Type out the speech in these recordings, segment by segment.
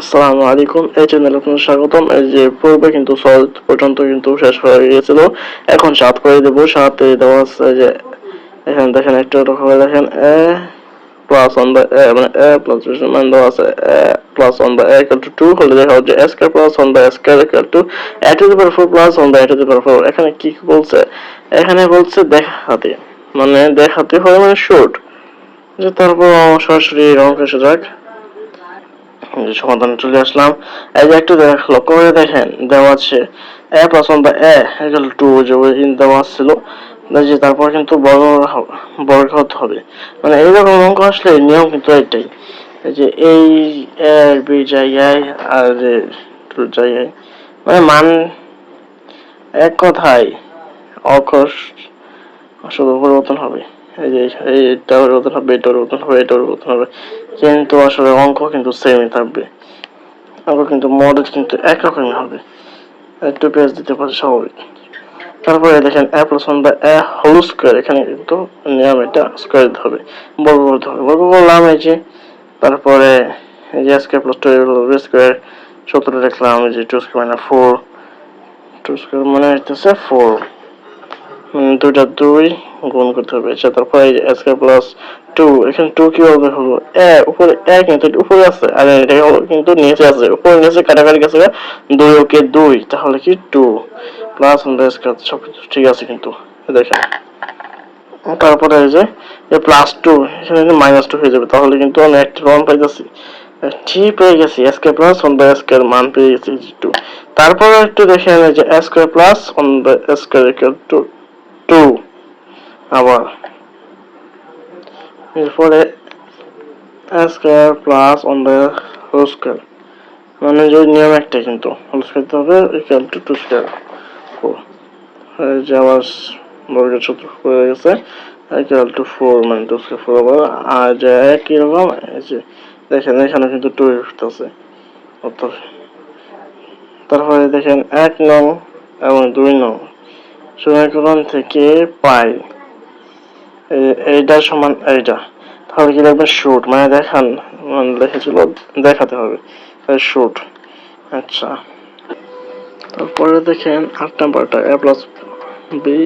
আসসালামু আলাইকুম। এই চ্যানেলে আপনাদের স্বাগতম। এই যে পূর্বে কিন্তু ছয় পর্যন্ত কিন্তু শেষ হয়ে গিয়েছিল। এখন সাত করে দেবো। সাতে দেওয়া আছে যে, এখানে দেখেন একটু একটু করে দেখেন। A plus one by A মানে এ প্লাস মান দেওয়া আছে। A plus one by A equal to two হলে দেখা হচ্ছে A square plus one by square equal to A to the power four plus one by A to the power four এখানে কি বলছে? এখানে বলছে দেখাতে। মানে দেখাতে হয় মানে শর্ট যে তারপর সরাসরি অঙ্ক এসে যাক। সমাধানে চলে আসলাম। এই যে একটু লক্ষ্য করে দেখেন, দেওয়া আছে। এ প্লাস ওয়ান বা এ ইকুয়াল টু যে দেওয়া ছিল। যে তারপর কিন্তু বড় বর্গ হতে হবে। মানে এইরকম অঙ্ক আসলে নিয়ম কিন্তু এটাই। যে এই এ বি জায়গায় আর টু জায়গায় মানে মান এক কথায় অক্ষর শুধু পরিবর্তন হবে। হবে কিন্তু আসলে অঙ্ক কিন্তু সেমই থাকবে। অঙ্ক কিন্তু মডেল কিন্তু একরকমই হবে। একটু দিতে পারে স্বাভাবিক। তারপরে দেখেন বাই এ স্কোয়ার এখানে কিন্তু নিয়ম এটা স্কোয়ার দিতে হবে, বর্গ করতে হবে। বর্গ করলাম এই যে, তারপরে এই যে স্কোয়ার প্লাস টু স্কোয়ার সূত্র দেখলাম, এই যে টু স্কোয়ার মানে ফোর টু স্কোয়ার মানে হইতেছে ফোর দুইটা দুই গুণ করতে হবে। আচ্ছা তারপরে স্কোয়ার প্লাস টু এখানে টু কীভাবে হলো এ উপরে এ কিন্তু উপরে আছে, আর এটা কিন্তু নিচে আছে। উপরে নিচে কাটাকাটি গেছে দুই ওকে দুই, তাহলে কি টু প্লাস স্কোয়ার সব ঠিক আছে কিন্তু। দেখেন। তারপরে এই যে প্লাস টু এখানে মাইনাস টু হয়ে যাবে, তাহলে কিন্তু আমি একটা রন পাইতেছি। ঠিক পেয়ে গেছি SK plus one by square মান পেয়ে গেছি টু তারপরে একটু দেখেন যে square plus by square equal to two আবার এরপরে square plus one by whole square মানে যে নিয়ম একটাই কিন্তু। হোল স্কোয়ার হবে equal to two square four যে আবার বর্গের সূত্র হয়ে গেছে। ইকুয়াল টু ফোর মানে টু স্কোয়ার ফোর আবার। আর যে একই রকম যে দেখেন এখানে কিন্তু টু আছে অর্থাৎ তারপরে দেখেন এক নং এবং দুই নং। সমীকরণ থেকে পাই। এইটা সমান এইটা। তাহলে কি লিখবেন শুট মানে দেখান। মানে লিখেছিল দেখাতে হবে। শুট আচ্ছা। তারপরে দেখেন আট নাম্বারটা। A plus B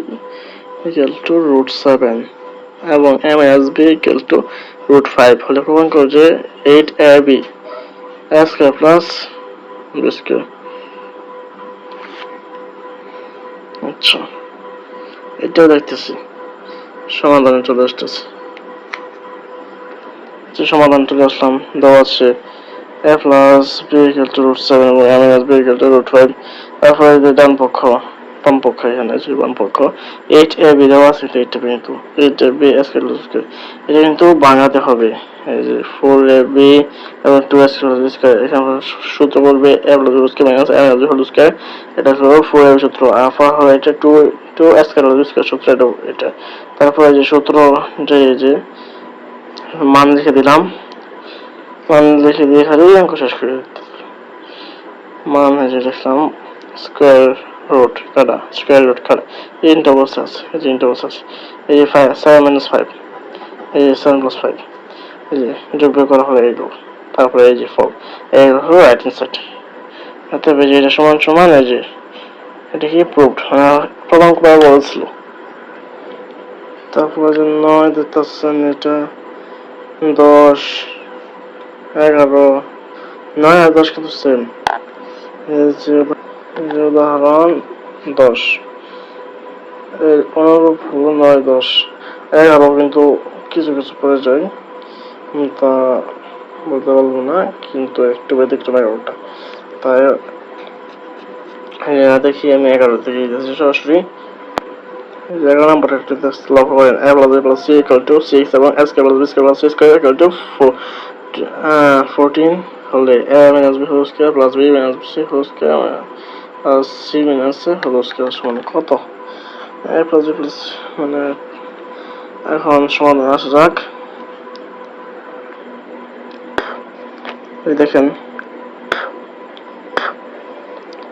equal to root seven এবং M S B equal to root five হলে প্রমাণ করো যে eight A B S K plus B square আচ্ছা। এটাও দেখতেছি। সমাধানে চলে আসতেছে। যে সমাধান চলে আসলাম, দেওয়া আছে A plus B equal to root seven এবং M S B equal to root five যে ডান পক্ষ বাম এখানে আছে বাম পক্ষ এ বি দেওয়া আছে এইট কিন্তু এইট এ বি এস এটা কিন্তু বাঙাতে হবে এই যে ফোর এ বি এবং টু এস এখানে সূত্র করবে A plus minus M S square এটা হলো ফোর এর সূত্র আর ফর এটা টু টু এস সূত্র এটা এটা তারপরে যে সূত্র যে যে মান লিখে দিলাম মান লিখে দিয়ে খালি অঙ্ক শেষ করে মান লিখলাম স্কোয়ার রুট কাটা স্কোয়ার রুট কাটা এই তিনটা অবস্থা আছে, এই তিনটা অবস্থা আছে। এই যে ফাইভ সেভেন মাইনাস ফাইভ এই যে সেভেন প্লাস ফাইভ এই যে যোগ্য করা হলো এইগুলো তারপরে এই যে ফোর এই হলো রাইট হ্যান্ড অতএব এই যে এটা সমান সমান, এই যে এটা কি প্রুভড প্রমাণ করা বলছিল। তারপরে যে নয় দিতেছেন এটা দশ, এগারো। নয় আর দশ কিন্তু সেম উদাহরণ দশ। এর অনুরূপ হলো নয় দশ। এগারো কিন্তু কিছু কিছু পড়ে যায় তা বলতে পারব না, কিন্তু একটু ব্যতিক্রম এগারোটা। তাই দেখি আমি এগারো থেকে দিতেছি সরাসরি। এগারো নম্বর একটু লক্ষ্য করেন। A plus B plus C equal to six এবং S K plus B square plus C square equal to fourteen হলে A minus B whole square plus B minus C whole square সমান কত? এ প্লাস প্লাস মানে এখন সমাধান আসা যাক। দেখেন।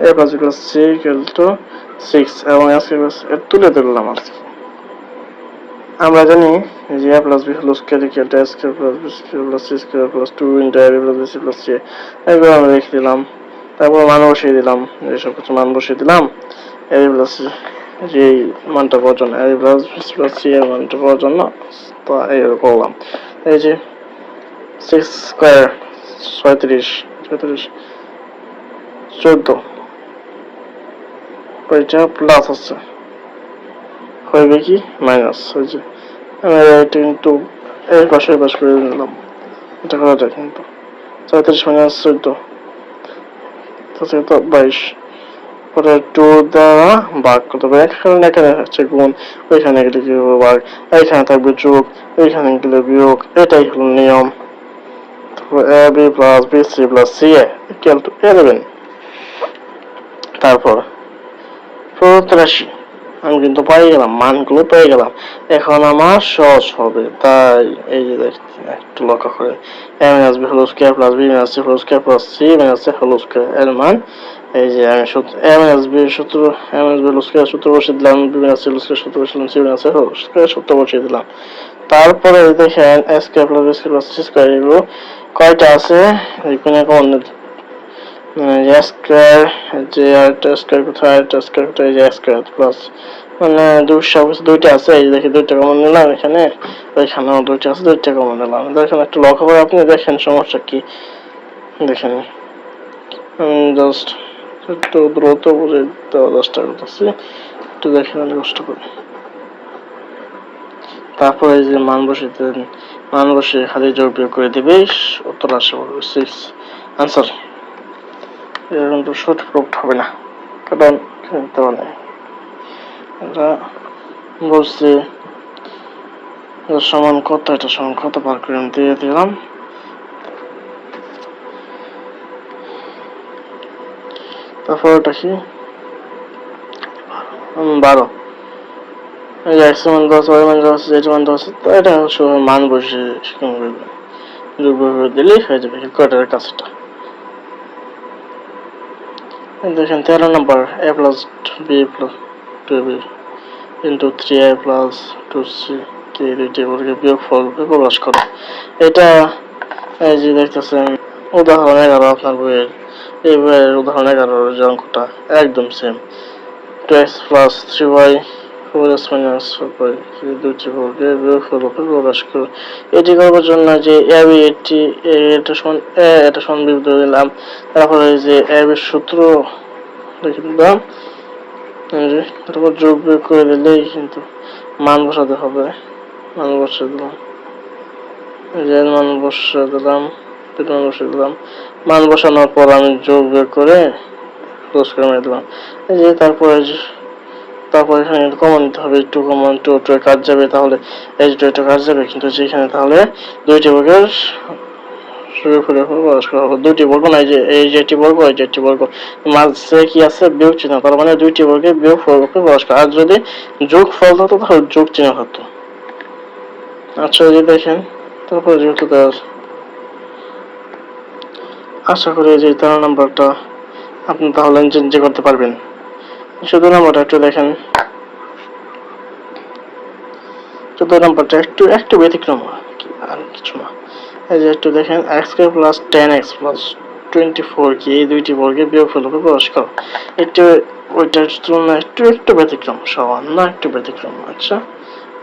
A plus plus C equal to six এবং এস তুলে তুললাম আর আমরা জানি যে a প্লাস বি হলো square equal to plus B plus C square plus two into a plus B C plus C এগুলো আমি রেখে দিলাম। তারপর মান বসিয়ে দিলাম, এইসব কিছু মান বসিয়ে দিলাম। A প্লাস যে মানটা পাওয়ার জন্য প্লাস প্লাস সি এর মানটা পাওয়ার জন্য এই করলাম। এই যে সিক্স স্কোয়ার ছয়ত্রিশ ছয়ত্রিশ, চোদ্দ। ওইটা প্লাস আছে। হবে কি? মাইনাস ওই যে আমি এটা কিন্তু এই পাশে পাশ করে নিলাম। এটা করা যায় কিন্তু। ছয়ত্রিশ মাইনাস চোদ্দ। তো বাইশ। পরে টু দ্বারা ভাগ করতে হবে এখানে এখানে হচ্ছে গুণ। ওইখানে গেলে কি হবে ভাগ এইখানে থাকবে যোগ এইখানে গেলে বিয়োগ। এটাই হলো নিয়ম। তারপর A B plus B C plus C A equal to eleven তারপর, প্রদত্ত রাশি। আমি কিন্তু পেয়ে গেলাম, মানগুলো পেয়ে গেলাম। এখন আমার সহজ হবে, তাই এই যে দেখছি একটু লক্ষ্য করে। A minus B whole square plus B minus C whole square plus C minus C whole square এর মান। এই যে আমি সূত্র এ মাইনাস বি সূত্র M S B whole square সূত্র বসিয়ে দিলাম B minus C whole square সূত্র বসিয়ে দিলাম C minus C whole square সূত্র বসিয়ে দিলাম। তারপরে দেখেন A square plus B square plus C square এগুলো কয়টা আছে? এখানে কোন এ স্কোয়ার যে আরেকটা স্কোয়ার কোথায় আরেকটা স্কোয়ার কোথায় যে স্কোয়ার প্লাস মানে দুশো দুইটা আছে, এই দেখি দুইটা কমন নিলাম এখানে, ওইখানেও দুইটা আছে, দুইটা কমন নিলাম। দেখেন একটু লক্ষ্য করে আপনি দেখেন সমস্যা কি? দেখেন। জাস্ট একটু দ্রুত বুঝে দেওয়ার চেষ্টা করতেছি, একটু দেখেন আমি কষ্ট করে। তারপরে যে মান বসে মান বসে খালি যোগ বিয়োগ করে দিবে উত্তর আসে সিক্স আনসার এরকম তো প্রুফ হবে না। কারণ এটা বলছি সমান কত, এটা সমান কত বার করে দিয়ে দিলাম। তারপর ওটা কি? বারো। মান তো এটা মান বসে দিলেই হয়ে যাবে কোয়ার্টারের কাছেটা দেখেন তেরো নম্বর A plus B plus two B into three A plus two C কে দুইটি বর্গের বিয়োগফল প্রকাশ করো। এটা এই যে দেখতেছেন, উদাহরণ এগারো আপনার বইয়ের। এই বইয়ের উদাহরণ এগারোর যে অঙ্কটা একদম same two X plus three Y X minus four দুইটি বর্গের বিয়োগফল প্রকাশ করো এটি করবার জন্য যে এটি এটা বিবৃতি দিলাম তারপরে যে সূত্র দিলাম তারপর যোগ বিয়োগ করে দিলেই কিন্তু মান বসাতে হবে। মান দিলাম। মান দিলাম, দুটো দিলাম। মান বসানোর পর আমি যোগ বিয়োগ করে ক্লোজ করে দিলাম। যে, তারপরে তারপর এখানে কমন নিতে হবে টু কমন টু টু কাজ যাবে, তাহলে এই যে টু কাজ যাবে, কিন্তু যেখানে তাহলে দুইটি বর্গের শুরু করে প্রকাশ করা হবে। দুইটি বর্গ না, এই যে এই যে বর্গ, এই যে একটি বর্গ। মাঝে কি আছে, বিয়োগ চিহ্ন, তার মানে দুইটি বর্গে বিয়োগ ফলকে প্রকাশ করা। আর যদি যোগ ফল থাকতো, তাহলে যোগ চিহ্ন হতো আচ্ছা যদি দেখেন, তারপরে যেহেতু দেওয়া আশা করি যে তেরো নাম্বারটা আপনি তাহলে চেঞ্জ করতে পারবেন। চোদ্দ নম্বরটা একটু দেখেন। চোদ্দ নম্বরটা একটু একটু ব্যতিক্রম আর কিছু না। এই যে একটু দেখেন X square plus ten X plus twenty four কি, এই দুইটি বর্গের বিয়োগ ফলকে প্রকাশ করো একটু ওইটার তুলনায় একটু একটু ব্যতিক্রম সামান্য একটু ব্যতিক্রম। আচ্ছা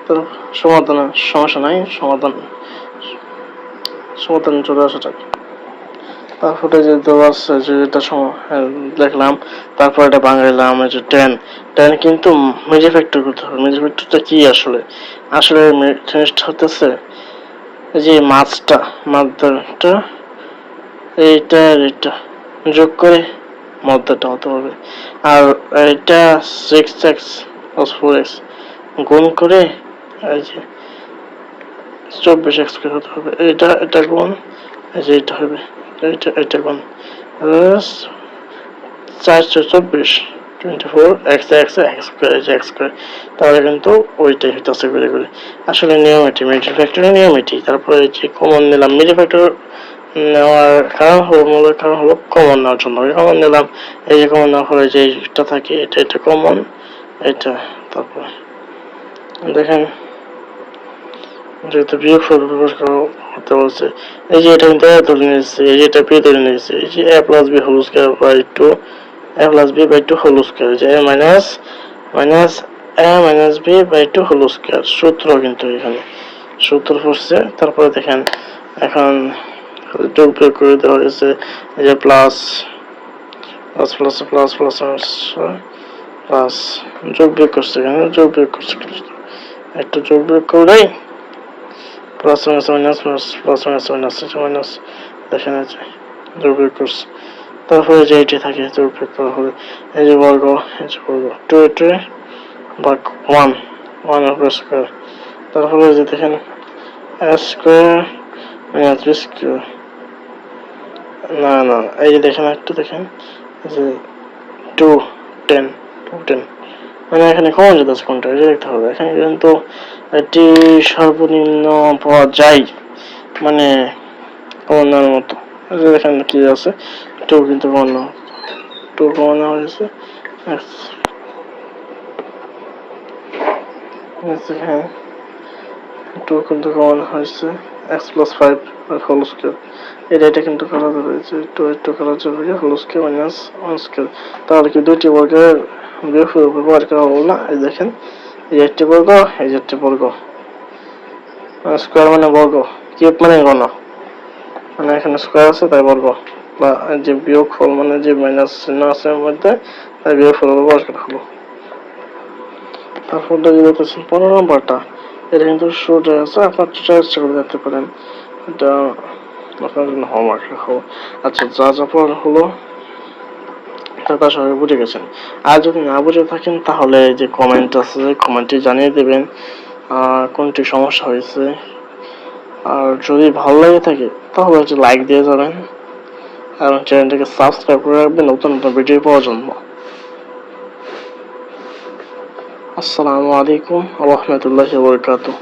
তো সমাধান সমস্যা নাই, সমাধান সমাধান চলে আসা তারপরে যে দেওয়া আছে যে হ্যাঁ, দেখলাম। তারপর এটা বাঙালিলাম এই যে টেন টেন কিন্তু মেজে ফ্যাক্টর করতে হবে। মেজে ফ্যাক্টরটা কি আসলে? আসলে জিনিসটা হতেছে যে মাছটা মাছটা এইটা আর এটা যোগ করে মধ্যটা হতে হবে। আর এটা সিক্স এক্স ফোর এক্স গুণ করে এই যে চব্বিশ এক্স করে হতে হবে। এটা এটা গুণ এই যে এটা হবে। এটা এটা গুণ প্লাস চারশো চব্বিশ twenty four X X X করে এক্স করে তাহলে কিন্তু ওইটাই হইতেছে আসলে নিয়ম এটি মিডিল ফ্যাক্টরের নিয়ম এটি তারপরে যে কমন নিলাম মিডিল ফ্যাক্টর নেওয়ার কারণ হলো, মূল কারণ হলো কমন নেওয়ার জন্য। কমন নিলাম, এই যে কমন নেওয়ার পরে যে এটা থাকে, এটা এটা কমন এটা, তারপর দেখেন। যেহেতু বিয়োগ ফল প্রকাশ করতে বলছে। এই যে এটা কিন্তু এ নিয়েছে এই যে এটা পি ধরে নিয়েছে এই যে A plus B whole square by two A plus B by two whole square যে A minus minus A minus B by two whole square সূত্র কিন্তু এখানে। সূত্র পড়ছে, তারপরে দেখেন, এখন যোগ বিয়োগ করে দেওয়া হয়েছে, এই যে plus plus plus plus plus plus যোগ বিয়োগ করছে এখানে, যোগ বিয়োগ করছে, একটু যোগ বিয়োগ করে plus minus minus plus minus minus minus দেখেন এই যে যোগ বিয়োগ তারপরে যে এটি থাকে যোগ বিয়োগ এই যে বর্গ এই যে বর্গ টু এটি ভাগ ওয়ান ওয়ান অফ স্কোয়ার তারপরে যে দেখেন. স্কোয়ার মাইনাস বি স্কোয়ার না না এই যে দেখেন, একটু দেখেন। যে টু টেন টু টেন মানে এখানে কমন যেতেছে কোনটা? এটা দেখতে হবে। এখানে কিন্তু এটি সর্বনিম্ন পাওয়া যায় মানে কমানোর মতো। দেখেন কি আছে টু কিন্তু কমানো টু কমানো হয়েছে। হ্যাঁ টু কিন্তু কমানো হয়েছে। X plus five whole square এটা এটা কিন্তু করা যাবে যে টু একটু করা যাবে whole square minus one square তাহলে কি দুইটি বর্গের বিয়োগফল ব্যবহার করা হলো না? এই দেখেন। এই বর্গ এই বর্গ স্কোয়ার মানে বর্গ কিউব মানে ঘন মানে এখানে স্কোয়ার আছে, তাই বর্গ বা যে বিয়োগ ফল মানে যে মাইনাস চিহ্ন আছে মধ্যে, তাই বিয়োগ ফল করা হলো। তারপর দেখে দেখতেছেন পনেরো নম্বরটা। এটা কিন্তু শুরুতে আছে, আপনার চেষ্টা করে দেখতে পারেন। এটা আপনার জন্য হোমওয়ার্ক আচ্ছা যা যা পড়া হলো তা সবাই বুঝে গেছেন। আর যদি না বুঝে থাকেন, তাহলে যে কমেন্ট আছে কমেন্টে জানিয়ে দেবেন কোনটি সমস্যা হয়েছে। আর যদি ভালো লাগে থাকে, তাহলে হচ্ছে লাইক দিয়ে যাবেন। এবং চ্যানেলটাকে সাবস্ক্রাইব করে রাখবেন, নতুন নতুন ভিডিও পাওয়ার জন্য। আসসালামু আলাইকুম রহমতুল্লাহ বরকাতুহ।